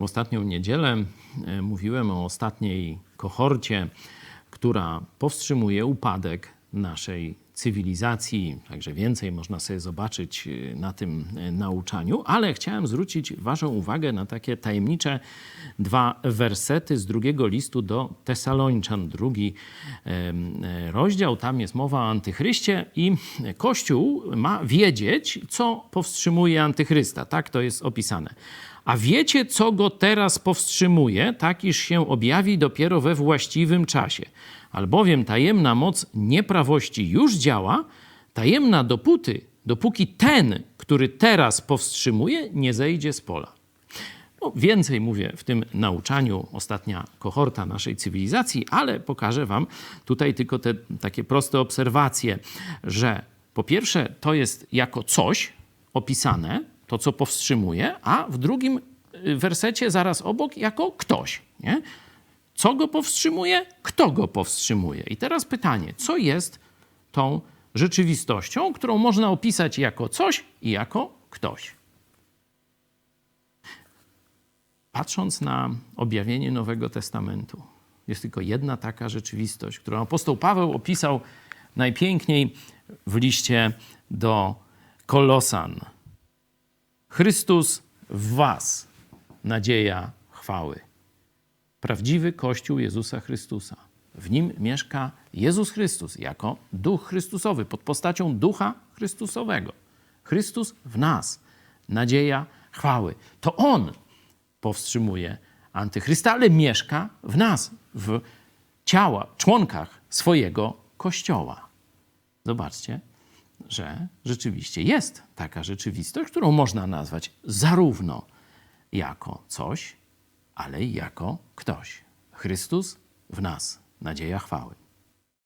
W ostatnią niedzielę e, mówiłem o ostatniej kohorcie, która powstrzymuje upadek naszej cywilizacji. Także więcej można sobie zobaczyć e, na tym e, nauczaniu, ale chciałem zwrócić Waszą uwagę na takie tajemnicze dwa wersety z drugiego listu do Tesalończan, drugi e, rozdział. Tam jest mowa o antychryście i Kościół ma wiedzieć, co powstrzymuje antychrysta. Tak to jest opisane. A wiecie, co go teraz powstrzymuje, tak iż się objawi dopiero we właściwym czasie. Albowiem tajemna moc nieprawości już działa, tajemna dopóty, dopóki ten, który teraz powstrzymuje, nie zejdzie z pola. No, więcej mówię w tym nauczaniu, ostatnia kohorta naszej cywilizacji, ale pokażę Wam tutaj tylko te takie proste obserwacje, że po pierwsze to jest jako coś opisane, to co powstrzymuje, a w drugim y, wersecie zaraz obok jako ktoś. Nie? Co go powstrzymuje? Kto go powstrzymuje? I teraz pytanie, co jest tą rzeczywistością, którą można opisać jako coś i jako ktoś? Patrząc na objawienie Nowego Testamentu, jest tylko jedna taka rzeczywistość, którą apostoł Paweł opisał najpiękniej w liście do Kolosan. Chrystus w Was, nadzieja chwały. Prawdziwy Kościół Jezusa Chrystusa. W nim mieszka Jezus Chrystus jako Duch Chrystusowy, pod postacią Ducha Chrystusowego. Chrystus w nas, nadzieja chwały. To On powstrzymuje antychrysta, ale mieszka w nas, w ciała, członkach swojego Kościoła. Zobaczcie, że rzeczywiście jest taka rzeczywistość, którą można nazwać zarówno jako coś, ale i jako ktoś. Chrystus w nas, nadzieja chwały.